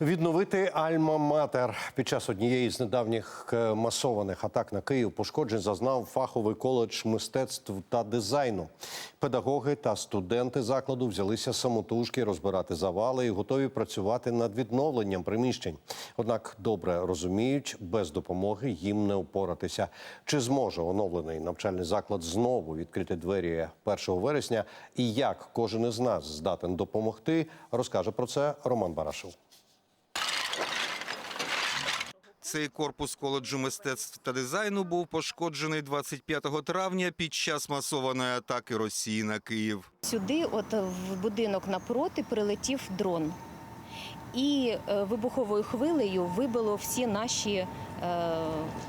Відновити Альма-Матер під час однієї з недавніх е, масованих атак на Київ пошкоджень зазнав фаховий коледж мистецтв та дизайну. Педагоги та студенти закладу взялися самотужки розбирати завали і готові працювати над відновленням приміщень. Однак добре розуміють, без допомоги їм не упоратися. Чи зможе оновлений навчальний заклад знову відкрити двері 1 вересня? І як кожен із нас здатен допомогти, розкаже про це Роман Барашев. Цей корпус коледжу мистецтв та дизайну був пошкоджений 25 травня під час масованої атаки Росії на Київ. Сюди, от в будинок напроти, прилетів дрон. І е, вибуховою хвилею вибило всі наші, е,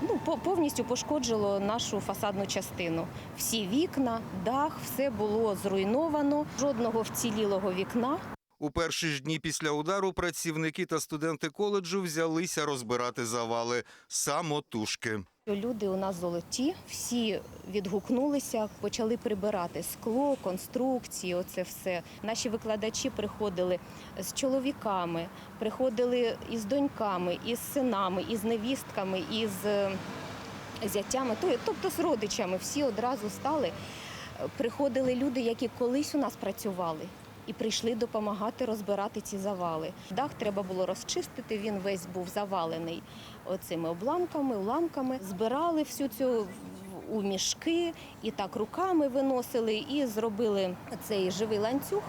ну, по- повністю пошкоджило нашу фасадну частину. Всі вікна, дах, все було зруйновано, жодного вцілілого вікна. У перші ж дні після удару працівники та студенти коледжу взялися розбирати завали самотужки. Люди у нас золоті, всі відгукнулися, почали прибирати скло, конструкції, оце все. Наші викладачі приходили з чоловіками, приходили із доньками, із синами, із невістками, із е, зятями, тобто з родичами. Всі одразу стали. Приходили люди, які колись у нас працювали. І прийшли допомагати розбирати ці завали. Дах треба було розчистити. Він весь був завалений оцими обламками, уламками. Збирали всю цю у мішки і так руками виносили, і зробили цей живий ланцюг.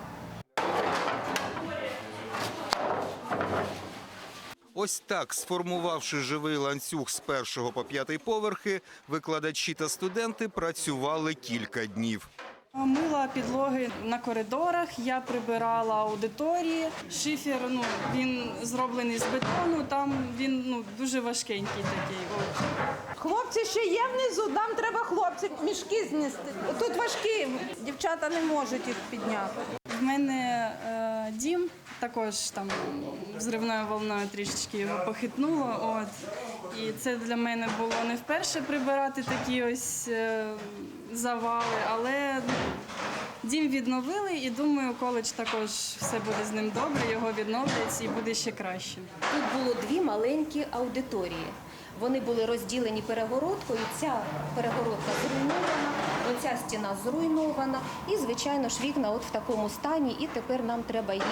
Ось так, сформувавши живий ланцюг з першого по п'ятий поверхи, викладачі та студенти працювали кілька днів. Мила підлоги на коридорах, я прибирала аудиторії. Шифер ну, він зроблений з бетону, там він ну, дуже важкенький такий. От. Хлопці ще є внизу, нам треба хлопців мішки знести. Тут важкі, дівчата не можуть їх підняти. В мене е, дім також там взривною волною трішечки його похитнуло. От. І це для мене було не вперше прибирати такі ось е, завали, але дім відновили і думаю, коледж також все буде з ним добре, його відновлять і буде ще краще. Тут було дві маленькі аудиторії. Вони були розділені перегородкою. Ця перегородка зруйнована, оця стіна зруйнована. І, звичайно ж, вікна от в такому стані. І тепер нам треба їх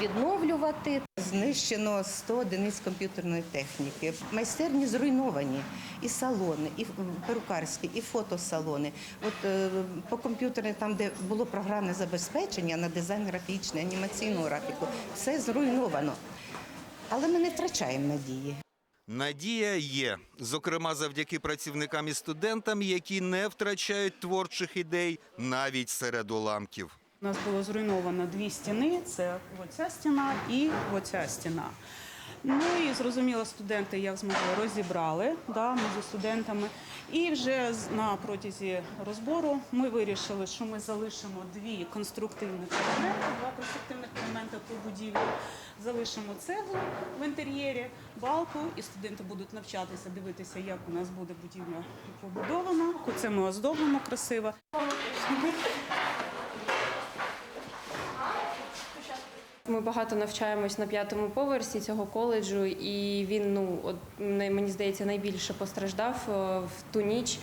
відновлювати. Знищено 100 одиниць комп'ютерної техніки. Майстерні зруйновані. І салони, і перукарські, і фотосалони. От е, по комп'ютері, там, де було програмне забезпечення на дизайн графічний, анімаційну графіку, все зруйновано. Але ми не втрачаємо надії. Надія є, зокрема завдяки працівникам і студентам, які не втрачають творчих ідей навіть серед уламків. У нас було зруйновано дві стіни: це оця стіна і оця стіна. Ну і зрозуміло, студенти як змогли розібрали да, ми зі студентами. І вже на протязі розбору ми вирішили, що ми залишимо дві конструктивних елементи, два конструктивних елементи по будівлі. Залишимо цеглу в інтер'єрі, балку, і студенти будуть навчатися, дивитися, як у нас буде будівля побудована. Це ми оздобимо красиво. Ми багато навчаємось на п'ятому поверсі цього коледжу, і він ну от мені здається найбільше постраждав е, в ту ніч.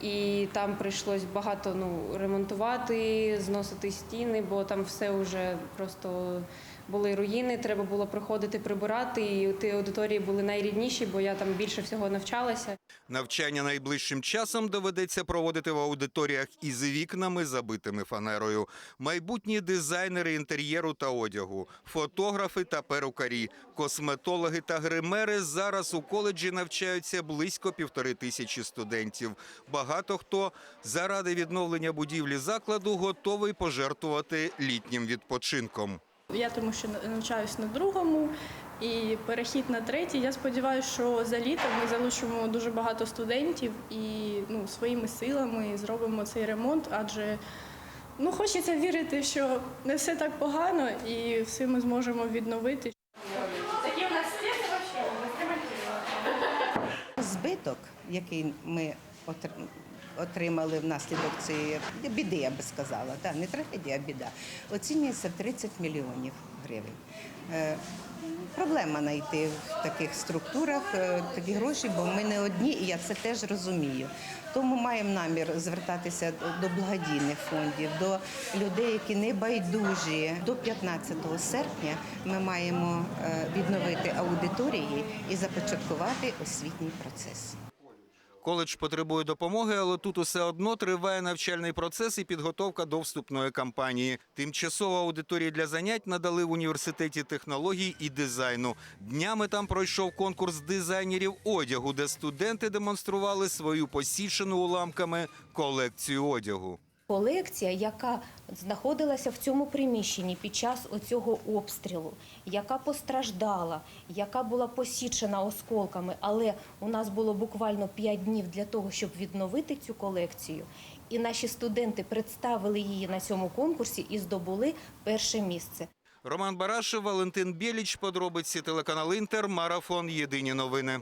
І там прийшлось багато ну ремонтувати, зносити стіни, бо там все вже просто були руїни. Треба було приходити прибирати. І ті аудиторії були найрідніші, бо я там більше всього навчалася. Навчання найближчим часом доведеться проводити в аудиторіях із вікнами, забитими фанерою. Майбутні дизайнери інтер'єру та одягу, фотографи та перукарі, косметологи та гримери зараз у коледжі навчаються близько півтори тисячі студентів. Багато хто заради відновлення будівлі закладу готовий пожертвувати літнім відпочинком. Я тому що навчаюсь на другому і перехід на третій. Я сподіваюся, що за літо ми залишимо дуже багато студентів і ну, своїми силами зробимо цей ремонт, адже ну, хочеться вірити, що не все так погано і все ми зможемо відновити. Збиток, який ми отр- отримали внаслідок цієї біди, я би сказала, да, не трагедія, а біда, оцінюється 30 мільйонів гривень. Е, проблема знайти в таких структурах е, такі гроші, бо ми не одні, і я це теж розумію. Тому маємо намір звертатися до благодійних фондів, до людей, які не байдужі. До 15 серпня ми маємо е, відновити аудиторії і започаткувати освітній процес. Коледж потребує допомоги, але тут усе одно триває навчальний процес і підготовка до вступної кампанії. Тимчасова аудиторія для занять надали в університеті технологій і дизайну. Днями там пройшов конкурс дизайнерів одягу, де студенти демонстрували свою посічену уламками колекцію одягу. Колекція, яка знаходилася в цьому приміщенні під час оцього обстрілу, яка постраждала, яка була посічена осколками, але у нас було буквально 5 днів для того, щоб відновити цю колекцію. І наші студенти представили її на цьому конкурсі і здобули перше місце. Роман Барашев, Валентин Біліч, подробиці телеканал Інтер, Марафон. Єдині новини.